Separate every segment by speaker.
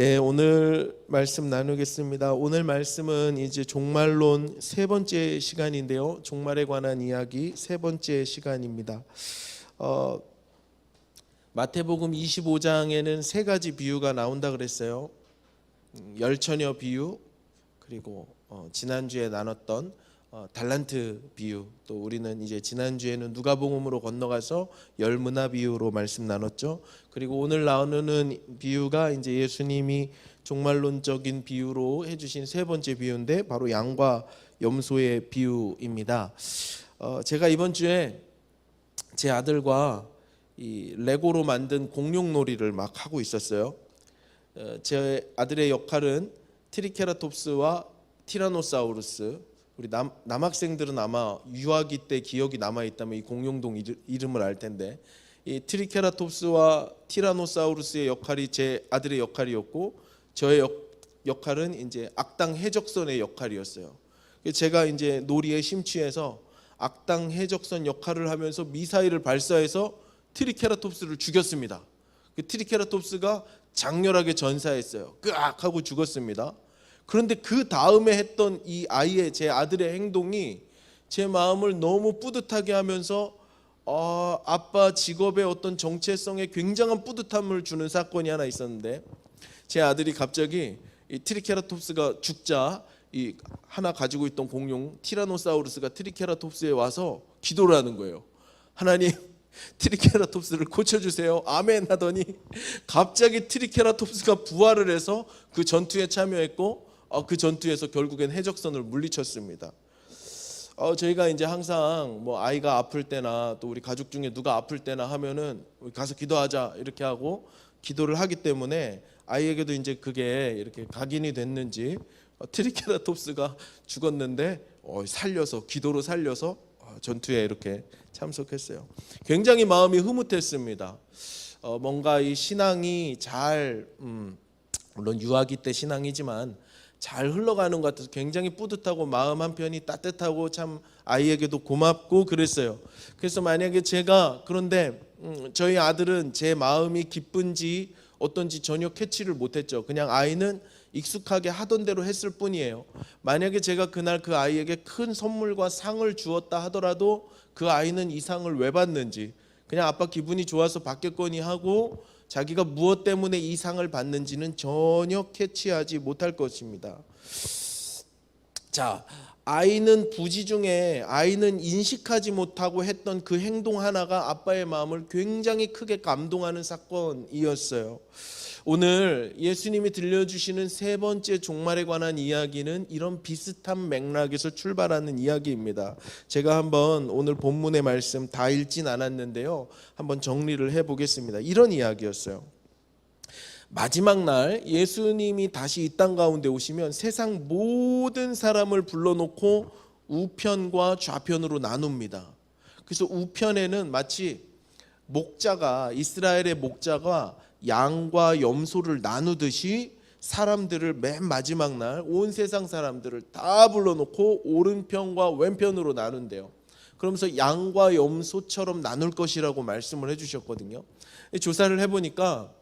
Speaker 1: 네, 오늘 말씀 나누겠습니다. 오늘 말씀은 이제 종말론 세 번째 시간인데요. 종말에 관한 이야기 세 번째 시간입니다. 어, 마태복음 25장에는 세 가지 비유가 나온다 그랬어요. 음, 열처녀 비유 그리고 어, 지난주에 나눴던 어, 달란트 비유 또 우리는 이제 지난주에는 누가복음으로 건너가서 열문화 비유로 말씀 나눴죠. 그리고 오늘 나오는 비유가 이제 예수님이 종말론적인 비유로 해 주신 세 번째 비유인데 바로 양과 염소의 비유입니다. 어, 제가 이번 주에 제 아들과 이 레고로 만든 공룡놀이를 막 하고 있었어요. 어, 제 아들의 역할은 트리케라톱스와 티라노사우루스. 우리 남, 남학생들은 아마 유아기 때 기억이 남아 있다면 이 공룡동 이름을 알 텐데 이 트리케라톱스와 티라노사우루스의 역할이 제 아들의 역할이었고 저의 역, 역할은 이제 악당 해적선의 역할이었어요. 제가 이제 놀이에 심취해서 악당 해적선 역할을 하면서 미사일을 발사해서 트리케라톱스를 죽였습니다. 그 트리케라톱스가 장렬하게 전사했어요. 끄악 하고 죽었습니다. 그런데 그 다음에 했던 이 아이의 제 아들의 행동이 제 마음을 너무 뿌듯하게 하면서 어, 아빠 직업의 어떤 정체성에 굉장한 뿌듯함을 주는 사건이 하나 있었는데 제 아들이 갑자기 이 트리케라톱스가 죽자 이 하나 가지고 있던 공룡 티라노사우루스가 트리케라톱스에 와서 기도를 하는 거예요. 하나님 트리케라톱스를 고쳐주세요. 아멘 하더니 갑자기 트리케라톱스가 부활을 해서 그 전투에 참여했고 어, 그 전투에서 결국엔 해적선을 물리쳤습니다. 어, 저희가 이제 항상 뭐 아이가 아플 때나 또 우리 가족 중에 누가 아플 때나 하면은 가서 기도하자 이렇게 하고 기도를 하기 때문에 아이에게도 이제 그게 이렇게 각인이 됐는지 어, 트리케라톱스가 죽었는데 어, 살려서 기도로 살려서 어, 전투에 이렇게 참석했어요. 굉장히 마음이 흐뭇했습니다. 어, 뭔가 이 신앙이 잘 음, 물론 유아기 때 신앙이지만 잘 흘러가는 것 같아서 굉장히 뿌듯하고 마음 한편이 따뜻하고 참 아이에게도 고맙고 그랬어요. 그래서 만약에 제가 그런데 음, 저희 아들은 제 마음이 기쁜지 어떤지 전혀 캐치를 못했죠. 그냥 아이는 익숙하게 하던 대로 했을 뿐이에요. 만약에 제가 그날 그 아이에게 큰 선물과 상을 주었다 하더라도 그 아이는 이 상을 왜 받는지 그냥 아빠 기분이 좋아서 받겠거니 하고 자기가 무엇 때문에 이 상을 받는지는 전혀 캐치하지 못할 것입니다. 자, 아이는 부지 중에 아이는 인식하지 못하고 했던 그 행동 하나가 아빠의 마음을 굉장히 크게 감동하는 사건이었어요. 오늘 예수님이 들려주시는 세 번째 종말에 관한 이야기는 이런 비슷한 맥락에서 출발하는 이야기입니다. 제가 한번 오늘 본문의 말씀 다 읽진 않았는데요. 한번 정리를 해보겠습니다. 이런 이야기였어요. 마지막 날 예수님이 다시 이 땅 가운데 오시면 세상 모든 사람을 불러놓고 우편과 좌편으로 나눕니다. 그래서 우편에는 마치 목자가 이스라엘의 목자가 양과 염소를 나누듯이 사람들을 맨 마지막 날 온 세상 사람들을 다 불러놓고 오른편과 왼편으로 나눈대요. 그러면서 양과 염소처럼 나눌 것이라고 말씀을 해주셨거든요. 조사를 해보니까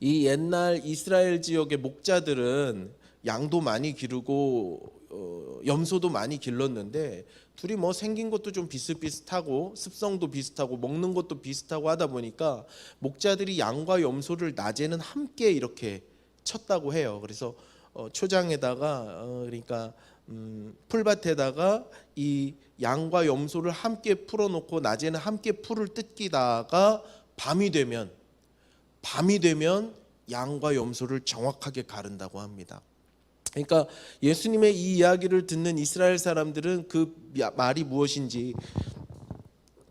Speaker 1: 이 옛날 이스라엘 지역의 목자들은 양도 많이 기르고 어, 염소도 많이 길렀는데 둘이 뭐 생긴 것도 좀 비슷비슷하고 습성도 비슷하고 먹는 것도 비슷하고 하다 보니까 목자들이 양과 염소를 낮에는 함께 이렇게 쳤다고 해요. 그래서 어, 초장에다가 어, 그러니까 음, 풀밭에다가 이 양과 염소를 함께 풀어놓고 낮에는 함께 풀을 뜯기다가 밤이 되면 밤이 되면 양과 염소를 정확하게 가른다고 합니다. 그러니까 예수님의 이 이야기를 듣는 이스라엘 사람들은 그 말이 무엇인지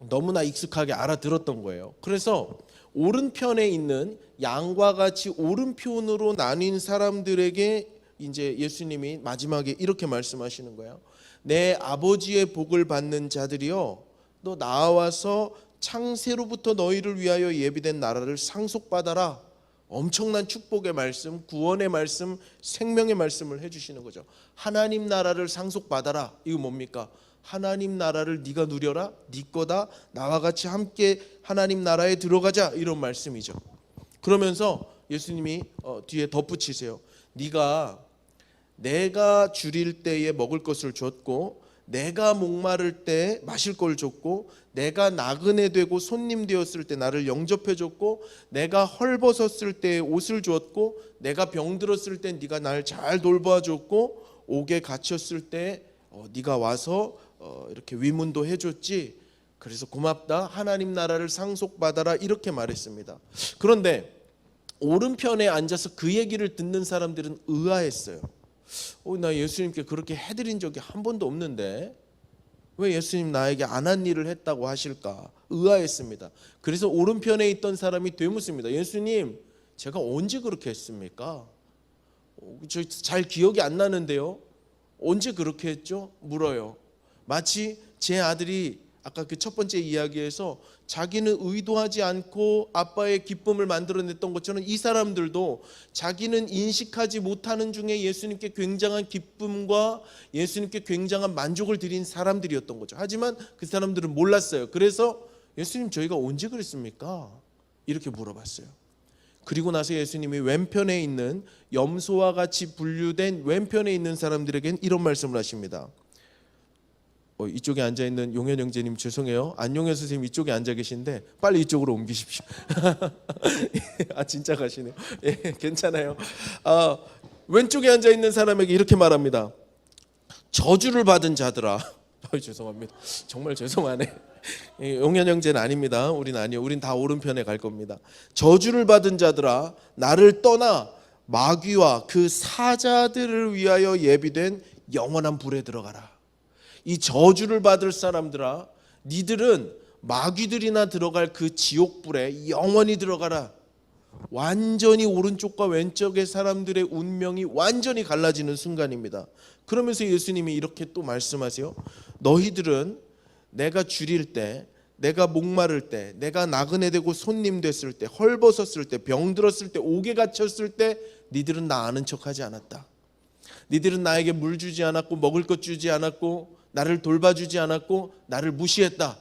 Speaker 1: 너무나 익숙하게 알아들었던 거예요. 그래서 오른편에 있는 양과 같이 오른편으로 나뉜 사람들에게 이제 예수님이 마지막에 이렇게 말씀하시는 거예요. 내 아버지의 복을 받는 자들이여 너 나와서 창세로부터 너희를 위하여 예비된 나라를 상속받아라. 엄청난 축복의 말씀, 구원의 말씀, 생명의 말씀을 해주시는 거죠. 하나님 나라를 상속받아라. 이거 뭡니까? 하나님 나라를 네가 누려라. 네 거다. 나와 같이 함께 하나님 나라에 들어가자. 이런 말씀이죠. 그러면서 예수님이 어, 뒤에 덧붙이세요. 네가 내가 줄일 때에 먹을 것을 줬고 내가 목마를 때 마실 걸 줬고 내가 나그네 되고 손님 되었을 때 나를 영접해 줬고 내가 헐벗었을 때 옷을 주었고 내가 병들었을 때 네가 날잘 돌봐 줬고 옥에 갇혔을 때 어, 네가 와서 어, 이렇게 위문도 해 줬지. 그래서 고맙다. 하나님 나라를 상속받아라. 이렇게 말했습니다. 그런데 오른편에 앉아서 그 얘기를 듣는 사람들은 의아했어요 어, 나 예수님께 그렇게 해드린 적이 한 번도 없는데 왜 예수님 나에게 안 한 일을 했다고 하실까 의아했습니다. 그래서 오른편에 있던 사람이 되묻습니다. 예수님 제가 언제 그렇게 했습니까? 어, 저잘 기억이 안 나는데요. 언제 그렇게 했죠? 물어요. 마치 제 아들이 아까 그 첫 번째 이야기에서 자기는 의도하지 않고 아빠의 기쁨을 만들어냈던 것처럼 이 사람들도 자기는 인식하지 못하는 중에 예수님께 굉장한 기쁨과 예수님께 굉장한 만족을 드린 사람들이었던 거죠. 하지만 그 사람들은 몰랐어요. 그래서 예수님 저희가 언제 그랬습니까? 이렇게 물어봤어요. 그리고 나서 예수님이 왼편에 있는 염소와 같이 분류된 왼편에 있는 사람들에겐 이런 말씀을 하십니다. 어, 이쪽에 앉아 있는 용현 형제님 죄송해요. 안용현 선생님 이쪽에 앉아 계신데 빨리 이쪽으로 옮기십시오. 아 진짜 가시네요. 예, 괜찮아요. 아, 왼쪽에 앉아 있는 사람에게 이렇게 말합니다. 저주를 받은 자들아. 아, 죄송합니다. 정말 죄송하네. 예, 용현 형제는 아닙니다. 우린 아니요. 우린 다 오른편에 갈 겁니다. 저주를 받은 자들아, 나를 떠나 마귀와 그 사자들을 위하여 예비된 영원한 불에 들어가라. 이 저주를 받을 사람들아 니들은 마귀들이나 들어갈 그 지옥불에 영원히 들어가라. 완전히 오른쪽과 왼쪽의 사람들의 운명이 완전히 갈라지는 순간입니다. 그러면서 예수님이 이렇게 또 말씀하세요 너희들은 내가 줄일 때 내가 목마를 때 내가 나그네 되고 손님 됐을 때 헐벗었을 때 병들었을 때 옥에 갇혔을 때 니들은 나 아는 척하지 않았다. 니들은 나에게 물 주지 않았고 먹을 것 주지 않았고 나를 돌봐주지 않았고 나를 무시했다.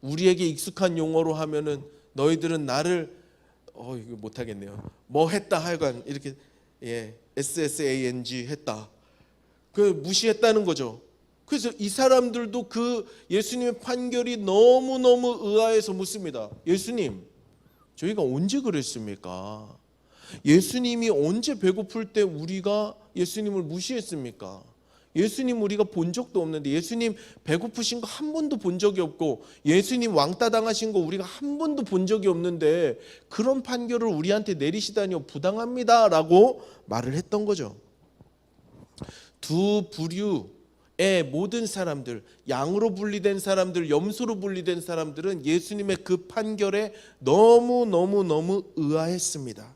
Speaker 1: 우리에게 익숙한 용어로 하면은 너희들은 나를 어 이거 못 하겠네요. 뭐 했다 하여간 이렇게 예 SSANG 했다. 그 무시했다는 거죠. 그래서 이 사람들도 그 예수님의 판결이 너무 너무 의아해서 묻습니다. 예수님, 저희가 언제 그랬습니까? 예수님이 언제 배고플 때 우리가 예수님을 무시했습니까? 예수님 우리가 본 적도 없는데 예수님 배고프신 거 한 번도 본 적이 없고 예수님 왕따 당하신 거 우리가 한 번도 본 적이 없는데 그런 판결을 우리한테 내리시다니요 부당합니다라고 말을 했던 거죠. 두 부류의 모든 사람들, 양으로 분리된 사람들, 염소로 분리된 사람들은 예수님의 그 판결에 너무 너무 너무 의아했습니다.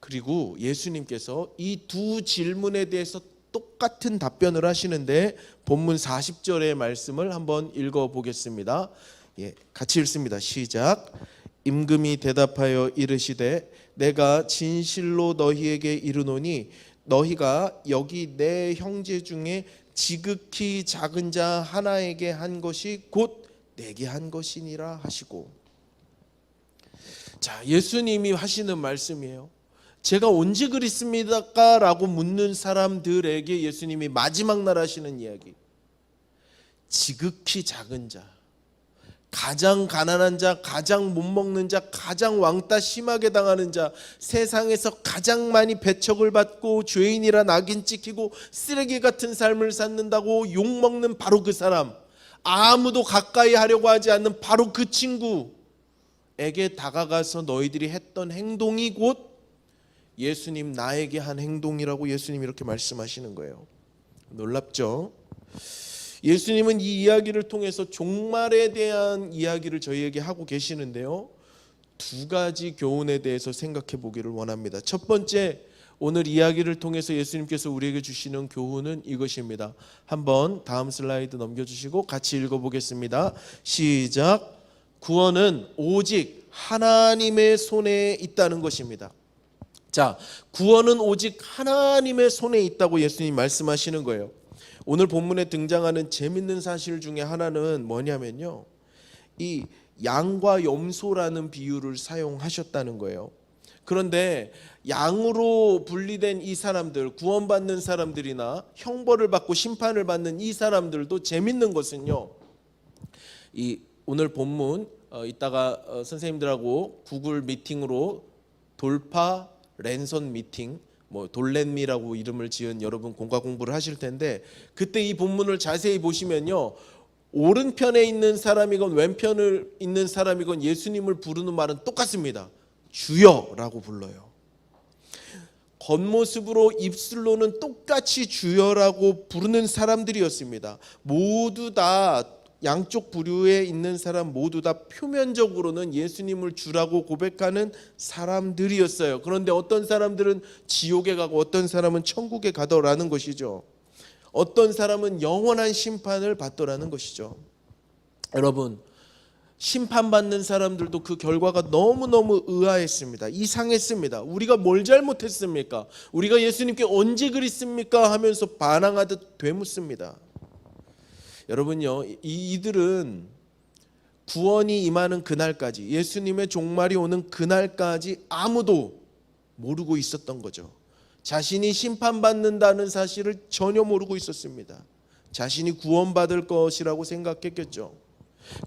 Speaker 1: 그리고 예수님께서 이 두 질문에 대해서 똑같은 답변을 하시는데 본문 40절의 말씀을 한번 읽어 보겠습니다. 예, 같이 읽습니다. 시작. 임금이 대답하여 이르시되 내가 진실로 너희에게 이르노니 너희가 여기 내 형제 중에 지극히 작은 자 하나에게 한 것이 곧 내게 한 것이니라 하시고 자 예수님이 하시는 말씀이에요. 제가 언제 그랬습니까? 라고 묻는 사람들에게 예수님이 마지막 날 하시는 이야기. 지극히 작은 자, 가장 가난한 자, 가장 못 먹는 자, 가장 왕따 심하게 당하는 자, 세상에서 가장 많이 배척을 받고 죄인이라 낙인 찍히고 쓰레기 같은 삶을 쌓는다고 욕 먹는 바로 그 사람, 아무도 가까이 하려고 하지 않는 바로 그 친구에게 다가가서 너희들이 했던 행동이 곧 예수님 나에게 한 행동이라고 예수님 이렇게 말씀하시는 거예요. 놀랍죠? 예수님은 이 이야기를 통해서 종말에 대한 이야기를 저희에게 하고 계시는데요. 두 가지 교훈에 대해서 생각해 보기를 원합니다. 첫 번째, 오늘 이야기를 통해서 예수님께서 우리에게 주시는 교훈은 이것입니다. 한번 다음 슬라이드 넘겨주시고 같이 읽어보겠습니다. 시작. 구원은 오직 하나님의 손에 있다는 것입니다. 자, 구원은 오직 하나님의 손에 있다고 예수님 말씀하시는 거예요. 오늘 본문에 등장하는 재밌는 사실 중에 하나는 뭐냐면요. 이 양과 염소라는 비유를 사용하셨다는 거예요. 그런데 양으로 분리된 이 사람들, 구원받는 사람들이나 형벌을 받고 심판을 받는 이 사람들도 재밌는 것은요. 이 오늘 본문 어, 이따가 어, 선생님들하고 구글 미팅으로 돌파 랜선 미팅 뭐 돌렛미라고 이름을 지은 여러분 공과 공부를 하실 텐데 그때 이 본문을 자세히 보시면요. 오른편에 있는 사람이건 왼편을 있는 사람이건 예수님을 부르는 말은 똑같습니다. 주여라고 불러요. 겉모습으로 입술로는 똑같이 주여라고 부르는 사람들이었습니다. 모두 다 양쪽 부류에 있는 사람 모두 다 표면적으로는 예수님을 주라고 고백하는 사람들이었어요. 그런데 어떤 사람들은 지옥에 가고 어떤 사람은 천국에 가더라는 것이죠. 어떤 사람은 영원한 심판을 받더라는 것이죠. 여러분, 심판받는 사람들도 그 결과가 너무너무 의아했습니다. 이상했습니다. 우리가 뭘 잘못했습니까? 우리가 예수님께 언제 그랬습니까? 하면서 반항하듯 되묻습니다. 여러분요, 이, 이들은 구원이 임하는 그날까지 예수님의 종말이 오는 그날까지 아무도 모르고 있었던 거죠. 자신이 심판받는다는 사실을 전혀 모르고 있었습니다. 자신이 구원받을 것이라고 생각했겠죠.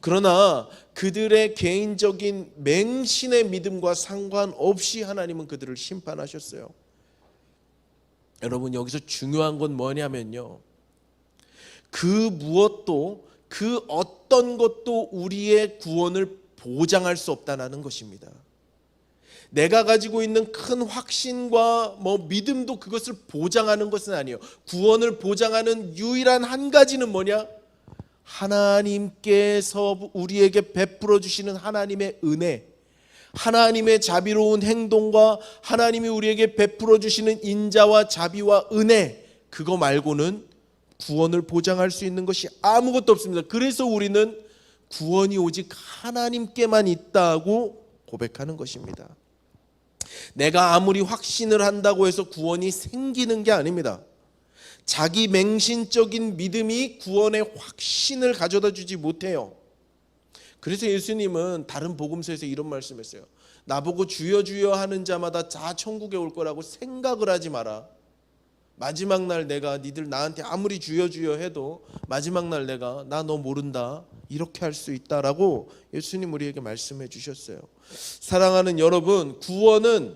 Speaker 1: 그러나 그들의 개인적인 맹신의 믿음과 상관없이 하나님은 그들을 심판하셨어요. 여러분 여기서 중요한 건 뭐냐면요. 그 무엇도 그 어떤 것도 우리의 구원을 보장할 수 없다는 것입니다. 내가 가지고 있는 큰 확신과 뭐 믿음도 그것을 보장하는 것은 아니에요. 구원을 보장하는 유일한 한 가지는 뭐냐? 하나님께서 우리에게 베풀어 주시는 하나님의 은혜, 하나님의 자비로운 행동과 하나님이 우리에게 베풀어 주시는 인자와 자비와 은혜, 그거 말고는 구원을 보장할 수 있는 것이 아무것도 없습니다. 그래서 우리는 구원이 오직 하나님께만 있다고 고백하는 것입니다. 내가 아무리 확신을 한다고 해서 구원이 생기는 게 아닙니다. 자기 맹신적인 믿음이 구원의 확신을 가져다 주지 못해요. 그래서 예수님은 다른 복음서에서 이런 말씀했어요. 나보고 주여 주여 하는 자마다 자 천국에 올 거라고 생각을 하지 마라. 마지막 날 내가 니들 나한테 아무리 주여 주여 해도 마지막 날 내가 나 너 모른다 이렇게 할 수 있다라고 예수님 우리에게 말씀해 주셨어요. 사랑하는 여러분, 구원은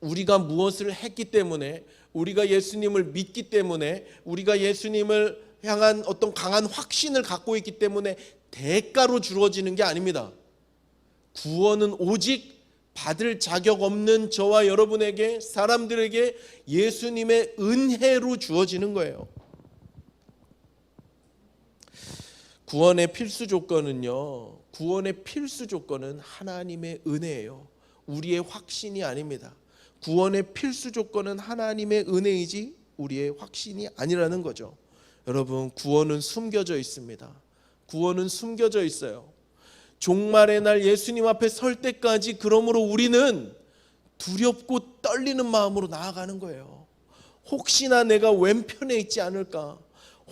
Speaker 1: 우리가 무엇을 했기 때문에 우리가 예수님을 믿기 때문에 우리가 예수님을 향한 어떤 강한 확신을 갖고 있기 때문에 대가로 주어지는 게 아닙니다. 구원은 오직 받을 자격 없는 저와 여러분에게 사람들에게 예수님의 은혜로 주어지는 거예요. 구원의 필수 조건은요. 구원의 필수 조건은 하나님의 은혜예요. 우리의 확신이 아닙니다. 구원의 필수 조건은 하나님의 은혜이지 우리의 확신이 아니라는 거죠. 여러분, 구원은 숨겨져 있습니다. 구원은 숨겨져 있어요. 종말의 날 예수님 앞에 설 때까지 그러므로 우리는 두렵고 떨리는 마음으로 나아가는 거예요. 혹시나 내가 왼편에 있지 않을까?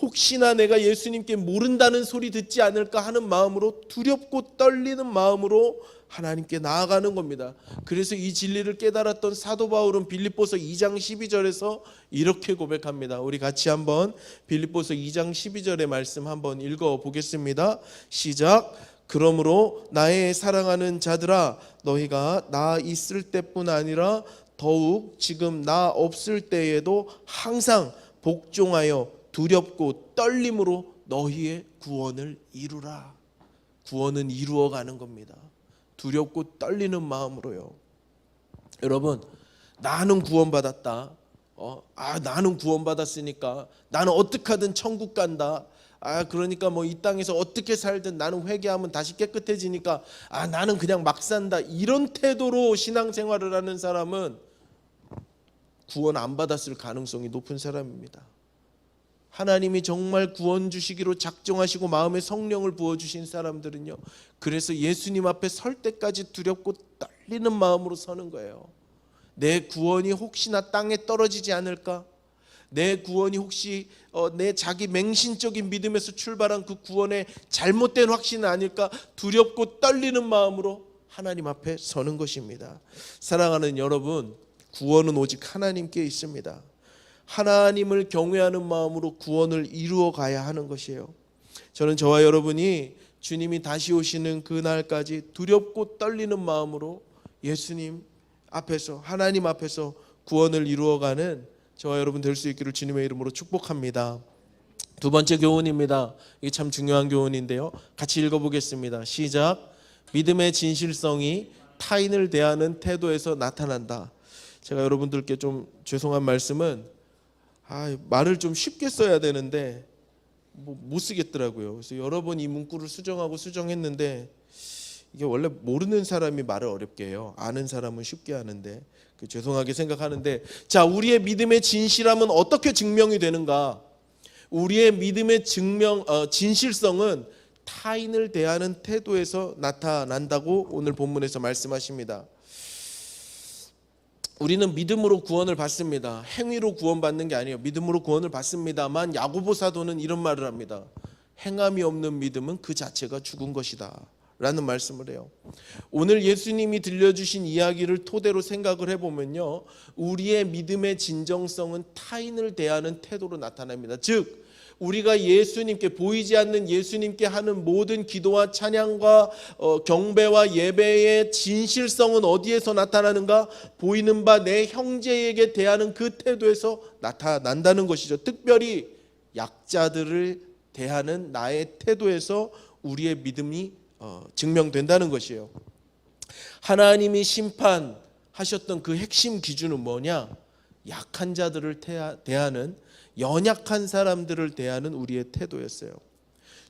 Speaker 1: 혹시나 내가 예수님께 모른다는 소리 듣지 않을까 하는 마음으로 두렵고 떨리는 마음으로 하나님께 나아가는 겁니다. 그래서 이 진리를 깨달았던 사도 바울은 빌립보서 2장 12절에서 이렇게 고백합니다. 우리 같이 한번 빌립보서 2장 12절의 말씀 한번 읽어 보겠습니다. 시작. 그러므로 나의 사랑하는 자들아 너희가 나 있을 때뿐 아니라 더욱 지금 나 없을 때에도 항상 복종하여 두렵고 떨림으로 너희의 구원을 이루라. 구원은 이루어 가는 겁니다. 두렵고 떨리는 마음으로요. 여러분, 나는 구원받았다. 어, 아, 나는 구원받았으니까 나는 어떻게 하든 천국 간다. 아, 그러니까 뭐 이 땅에서 어떻게 살든 나는 회개하면 다시 깨끗해지니까 아, 나는 그냥 막 산다. 이런 태도로 신앙생활을 하는 사람은 구원 안 받았을 가능성이 높은 사람입니다. 하나님이 정말 구원 주시기로 작정하시고 마음에 성령을 부어 주신 사람들은요. 그래서 예수님 앞에 설 때까지 두렵고 떨리는 마음으로 서는 거예요. 내 구원이 혹시나 땅에 떨어지지 않을까? 내 구원이 혹시 어, 내 자기 맹신적인 믿음에서 출발한 그 구원의 잘못된 확신은 아닐까? 두렵고 떨리는 마음으로 하나님 앞에 서는 것입니다. 사랑하는 여러분, 구원은 오직 하나님께 있습니다. 하나님을 경외하는 마음으로 구원을 이루어 가야 하는 것이에요. 저는 저와 여러분이 주님이 다시 오시는 그날까지 두렵고 떨리는 마음으로 예수님 앞에서 하나님 앞에서 구원을 이루어가는 저와 여러분 될 수 있기를 주님의 이름으로 축복합니다. 두 번째 교훈입니다. 이게 참 중요한 교훈인데요. 같이 읽어보겠습니다. 시작. 믿음의 진실성이 타인을 대하는 태도에서 나타난다. 제가 여러분들께 좀 죄송한 말씀은 아, 말을 좀 쉽게 써야 되는데 뭐 못 쓰겠더라고요. 그래서 여러 번 이 문구를 수정하고 수정했는데 이게 원래 모르는 사람이 말을 어렵게 해요. 아는 사람은 쉽게 하는데 그 죄송하게 생각하는데 자 우리의 믿음의 진실함은 어떻게 증명이 되는가? 우리의 믿음의 증명 어, 진실성은 타인을 대하는 태도에서 나타난다고 오늘 본문에서 말씀하십니다. 우리는 믿음으로 구원을 받습니다. 행위로 구원받는 게 아니에요. 믿음으로 구원을 받습니다만 야고보 사도는 이런 말을 합니다. 행함이 없는 믿음은 그 자체가 죽은 것이다. 라는 말씀을 해요. 오늘 예수님이 들려주신 이야기를 토대로 생각을 해보면요. 우리의 믿음의 진정성은 타인을 대하는 태도로 나타납니다. 즉, 우리가 예수님께 보이지 않는 예수님께 하는 모든 기도와 찬양과 어, 경배와 예배의 진실성은 어디에서 나타나는가? 보이는 바 내 형제에게 대하는 그 태도에서 나타난다는 것이죠. 특별히 약자들을 대하는 나의 태도에서 우리의 믿음이 어, 증명된다는 것이에요. 하나님이 심판하셨던 그 핵심 기준은 뭐냐? 약한 자들을 대하는 연약한 사람들을 대하는 우리의 태도였어요.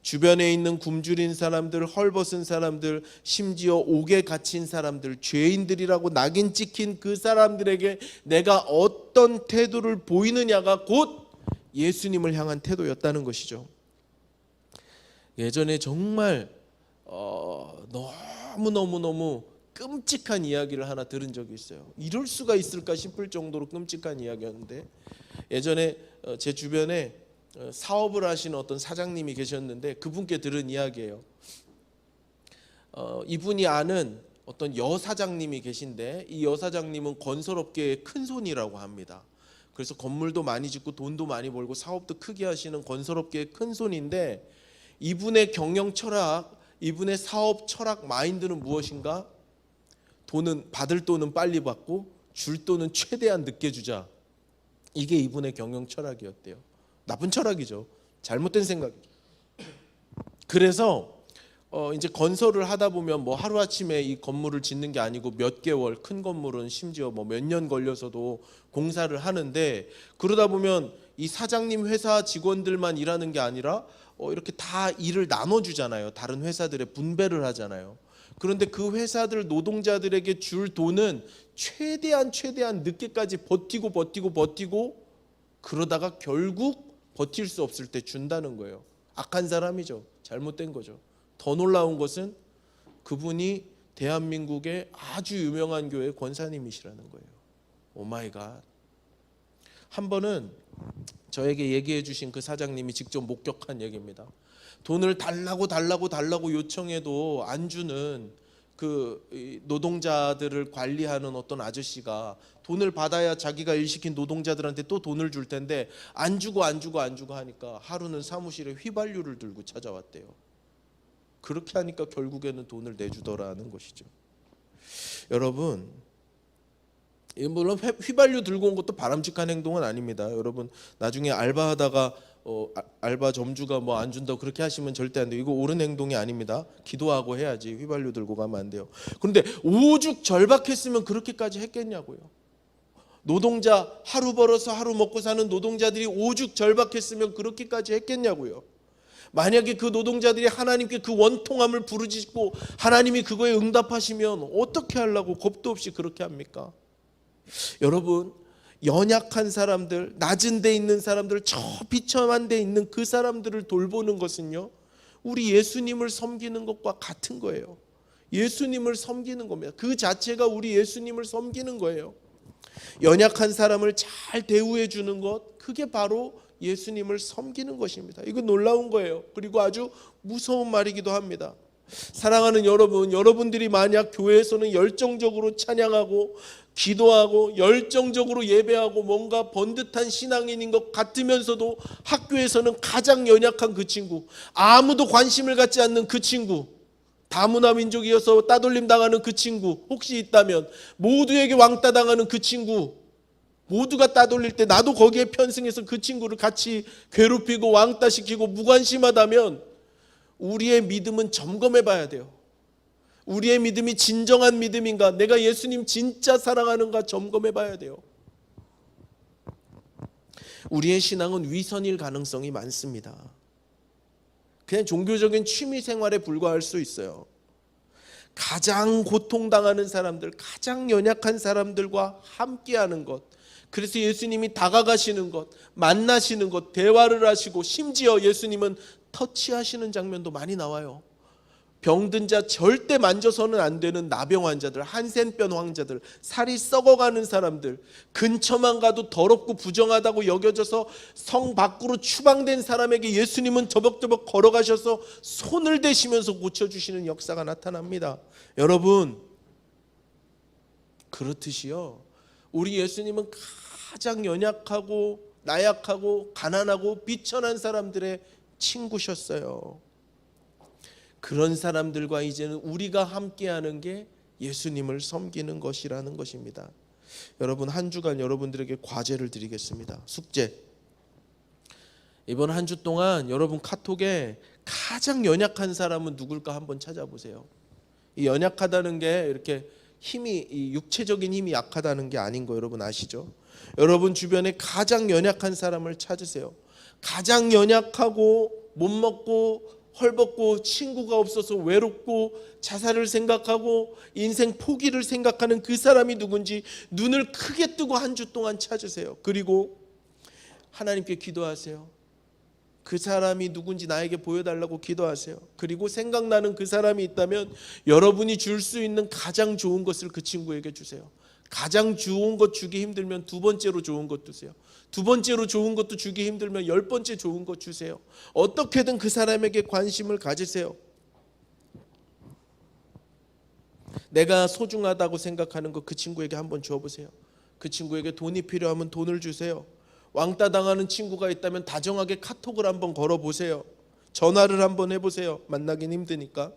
Speaker 1: 주변에 있는 굶주린 사람들, 헐벗은 사람들, 심지어 옥에 갇힌 사람들, 죄인들이라고 낙인 찍힌 그 사람들에게 내가 어떤 태도를 보이느냐가 곧 예수님을 향한 태도였다는 것이죠. 예전에 정말 어, 너무 너무 너무 끔찍한 이야기를 하나 들은 적이 있어요. 이럴 수가 있을까 싶을 정도로 끔찍한 이야기였는데 예전에 어, 제 주변에 어, 사업을 하시는 어떤 사장님이 계셨는데 그분께 들은 이야기예요. 어, 이분이 아는 어떤 여사장님이 계신데 이 여사장님은 건설업계의 큰 손이라고 합니다. 그래서 건물도 많이 짓고 돈도 많이 벌고 사업도 크게 하시는 건설업계의 큰 손인데 이분의 경영 철학, 이분의 사업 철학 마인드는 무엇인가? 돈은 받을 돈은 빨리 받고 줄 돈은 최대한 늦게 주자. 이게 이분의 경영 철학이었대요. 나쁜 철학이죠. 잘못된 생각이죠. 그래서 어 이제 건설을 하다 보면 뭐 하루 아침에 이 건물을 짓는 게 아니고 몇 개월 큰 건물은 심지어 뭐 몇 년 걸려서도 공사를 하는데 그러다 보면 이 사장님 회사 직원들만 일하는 게 아니라 어 이렇게 다 일을 나눠 주잖아요. 다른 회사들에 분배를 하잖아요. 그런데 그 회사들 노동자들에게 줄 돈은 최대한 최대한 늦게까지 버티고 버티고 버티고 그러다가 결국 버틸 수 없을 때 준다는 거예요. 악한 사람이죠. 잘못된 거죠. 더 놀라운 것은 그분이 대한민국의 아주 유명한 교회 권사님이시라는 거예요. 오 마이 갓. 한 번은 저에게 얘기해 주신 그 사장님이 직접 목격한 얘기입니다. 돈을 달라고 달라고 달라고 요청해도 안 주는 그 노동자들을 관리하는 어떤 아저씨가 돈을 받아야 자기가 일 시킨 노동자들한테 또 돈을 줄 텐데 안 주고 안 주고 안 주고 하니까 하루는 사무실에 휘발유를 들고 찾아왔대요. 그렇게 하니까 결국에는 돈을 내주더라는 것이죠. 여러분, 물론 휘발유 들고 온 것도 바람직한 행동은 아닙니다. 여러분 나중에 알바하다가 어, 알바 점주가 뭐 안 준다고 그렇게 하시면 절대 안 돼요. 이거 옳은 행동이 아닙니다. 기도하고 해야지 휘발유 들고 가면 안 돼요. 그런데 오죽 절박했으면 그렇게까지 했겠냐고요. 노동자 하루 벌어서 하루 먹고 사는 노동자들이 오죽 절박했으면 그렇게까지 했겠냐고요. 만약에 그 노동자들이 하나님께 그 원통함을 부르짖고 하나님이 그거에 응답하시면 어떻게 하려고 겁도 없이 그렇게 합니까? 여러분 연약한 사람들, 낮은 데 있는 사람들, 저 비참한 데 있는 그 사람들을 돌보는 것은요. 우리 예수님을 섬기는 것과 같은 거예요. 예수님을 섬기는 겁니다. 그 자체가 우리 예수님을 섬기는 거예요. 연약한 사람을 잘 대우해 주는 것, 그게 바로 예수님을 섬기는 것입니다. 이거 놀라운 거예요. 그리고 아주 무서운 말이기도 합니다. 사랑하는 여러분, 여러분들이 만약 교회에서는 열정적으로 찬양하고 기도하고 열정적으로 예배하고 뭔가 번듯한 신앙인인 것 같으면서도 학교에서는 가장 연약한 그 친구, 아무도 관심을 갖지 않는 그 친구, 다문화 민족이어서 따돌림 당하는 그 친구 혹시 있다면 모두에게 왕따 당하는 그 친구 모두가 따돌릴 때 나도 거기에 편승해서 그 친구를 같이 괴롭히고 왕따시키고 무관심하다면 우리의 믿음은 점검해 봐야 돼요. 우리의 믿음이 진정한 믿음인가? 내가 예수님 진짜 사랑하는가 점검해 봐야 돼요. 우리의 신앙은 위선일 가능성이 많습니다. 그냥 종교적인 취미 생활에 불과할 수 있어요. 가장 고통당하는 사람들, 가장 연약한 사람들과 함께하는 것. 그래서 예수님이 다가가시는 것, 만나시는 것, 대화를 하시고 심지어 예수님은 터치하시는 장면도 많이 나와요. 병든 자 절대 만져서는 안 되는 나병 환자들, 한센병 환자들, 살이 썩어가는 사람들, 근처만 가도 더럽고 부정하다고 여겨져서 성 밖으로 추방된 사람에게 예수님은 저벅저벅 걸어가셔서 손을 대시면서 고쳐주시는 역사가 나타납니다. 여러분, 그렇듯이요. 우리 예수님은 가장 연약하고 나약하고 가난하고 비천한 사람들의 친구셨어요. 그런 사람들과 이제는 우리가 함께하는 게 예수님을 섬기는 것이라는 것입니다. 여러분 한 주간 여러분들에게 과제를 드리겠습니다. 숙제. 이번 한 주 동안 여러분 카톡에 가장 연약한 사람은 누굴까 한번 찾아보세요. 이 연약하다는 게 이렇게 힘이 이 육체적인 힘이 약하다는 게 아닌 거 여러분 아시죠? 여러분 주변에 가장 연약한 사람을 찾으세요. 가장 연약하고 못 먹고 헐벗고 친구가 없어서 외롭고 자살을 생각하고 인생 포기를 생각하는 그 사람이 누군지 눈을 크게 뜨고 한 주 동안 찾으세요. 그리고 하나님께 기도하세요. 그 사람이 누군지 나에게 보여달라고 기도하세요. 그리고 생각나는 그 사람이 있다면 여러분이 줄 수 있는 가장 좋은 것을 그 친구에게 주세요. 가장 좋은 것 주기 힘들면 두 번째로 좋은 것 주세요. 두 번째로 좋은 것도 주기 힘들면 열 번째 좋은 것 주세요. 어떻게든 그 사람에게 관심을 가지세요. 내가 소중하다고 생각하는 것그 친구에게 한번 주어보세요. 그 친구에게 돈이 필요하면 돈을 주세요. 왕따 당하는 친구가 있다면 다정하게 카톡을 한번 걸어보세요. 전화를 한번 해보세요. 만나긴 힘드니까.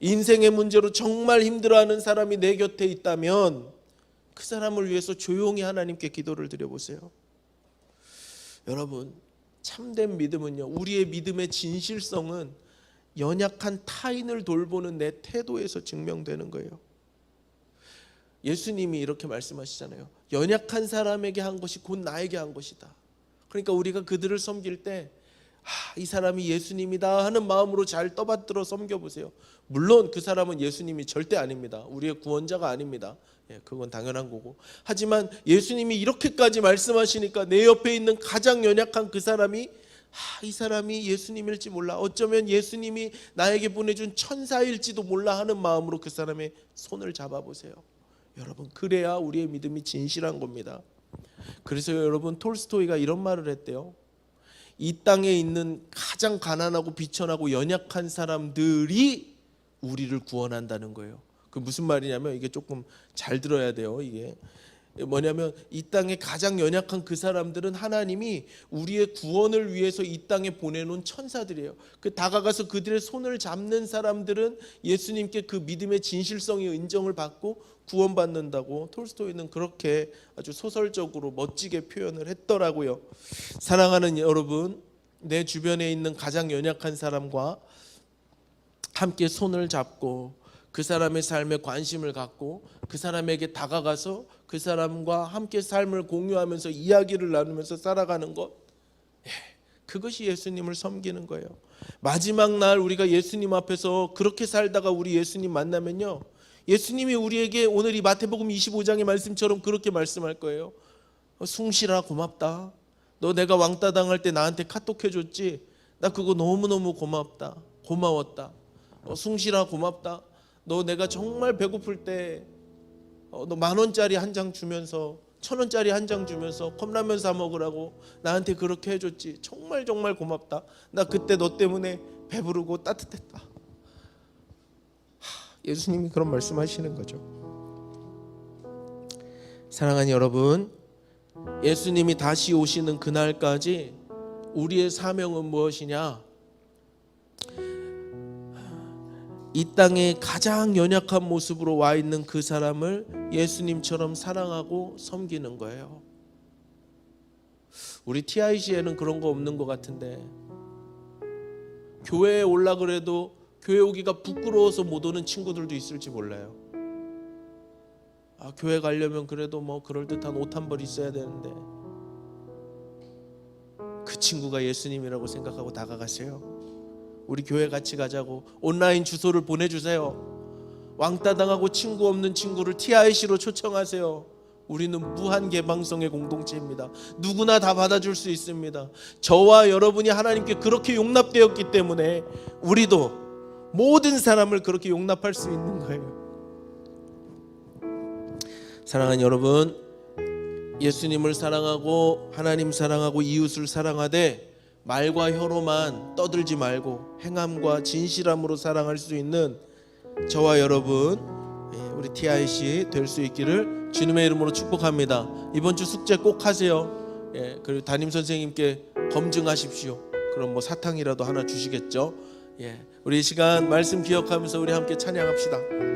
Speaker 1: 인생의 문제로 정말 힘들어하는 사람이 내 곁에 있다면 그 사람을 위해서 조용히 하나님께 기도를 드려보세요. 여러분 참된 믿음은요 우리의 믿음의 진실성은 연약한 타인을 돌보는 내 태도에서 증명되는 거예요. 예수님이 이렇게 말씀하시잖아요. 연약한 사람에게 한 것이 곧 나에게 한 것이다. 그러니까 우리가 그들을 섬길 때, 아, 이 사람이 예수님이다 하는 마음으로 잘 떠받들어 섬겨보세요. 물론 그 사람은 예수님이 절대 아닙니다. 우리의 구원자가 아닙니다. 예, 그건 당연한 거고. 하지만 예수님이 이렇게까지 말씀하시니까 내 옆에 있는 가장 연약한 그 사람이 아, 이 사람이 예수님일지 몰라. 어쩌면 예수님이 나에게 보내준 천사일지도 몰라 하는 마음으로 그 사람의 손을 잡아보세요. 여러분, 그래야 우리의 믿음이 진실한 겁니다. 그래서 여러분, 톨스토이가 이런 말을 했대요. 이 땅에 있는 가장 가난하고 비천하고 연약한 사람들이 우리를 구원한다는 거예요. 그 무슨 말이냐면 이게 조금 잘 들어야 돼요. 이게 뭐냐면 이 땅에 가장 연약한 그 사람들은 하나님이 우리의 구원을 위해서 이 땅에 보내놓은 천사들이에요. 그 다가가서 그들의 손을 잡는 사람들은 예수님께 그 믿음의 진실성이 인정을 받고 구원받는다고 톨스토이는 그렇게 아주 소설적으로 멋지게 표현을 했더라고요. 사랑하는 여러분, 내 주변에 있는 가장 연약한 사람과 함께 손을 잡고 그 사람의 삶에 관심을 갖고 그 사람에게 다가가서 그 사람과 함께 삶을 공유하면서 이야기를 나누면서 살아가는 것 예, 그것이 예수님을 섬기는 거예요. 마지막 날 우리가 예수님 앞에서 그렇게 살다가 우리 예수님 만나면요. 예수님이 우리에게 오늘 이 마태복음 25장의 말씀처럼 그렇게 말씀할 거예요. 어, 숭실아 고맙다. 너 내가 왕따 당할 때 나한테 카톡 해줬지. 나 그거 너무너무 고맙다. 고마웠다. 어, 숭실아 고맙다. 너 내가 정말 배고플 때 너 만 원짜리 한 장 주면서 천 원짜리 한 장 주면서 컵라면 사 먹으라고 나한테 그렇게 해줬지. 정말 정말 고맙다. 나 그때 너 때문에 배부르고 따뜻했다. 예수님이 그런 말씀하시는 거죠. 사랑하는 여러분, 예수님이 다시 오시는 그날까지 우리의 사명은 무엇이냐? 이 땅에 가장 연약한 모습으로 와 있는 그 사람을 예수님처럼 사랑하고 섬기는 거예요. 우리 TIC에는 그런 거 없는 것 같은데 교회에 올라 그래도 교회 오기가 부끄러워서 못 오는 친구들도 있을지 몰라요. 아, 교회 가려면 그래도 뭐 그럴 듯한 옷 한 벌 있어야 되는데 그 친구가 예수님이라고 생각하고 다가가세요. 우리 교회 같이 가자고 온라인 주소를 보내주세요. 왕따 당하고 친구 없는 친구를 TIC로 초청하세요. 우리는 무한 개방성의 공동체입니다. 누구나 다 받아줄 수 있습니다. 저와 여러분이 하나님께 그렇게 용납되었기 때문에 우리도 모든 사람을 그렇게 용납할 수 있는 거예요. 사랑하는 여러분, 예수님을 사랑하고 하나님 사랑하고 이웃을 사랑하되 말과 혀로만 떠들지 말고 행함과 진실함으로 사랑할 수 있는 저와 여러분 예, 우리 TIC 될 수 있기를 주님의 이름으로 축복합니다. 이번 주 숙제 꼭 하세요. 예, 그리고 담임 선생님께 검증하십시오. 그럼 뭐 사탕이라도 하나 주시겠죠. 예, 우리 이 시간 말씀 기억하면서 우리 함께 찬양합시다.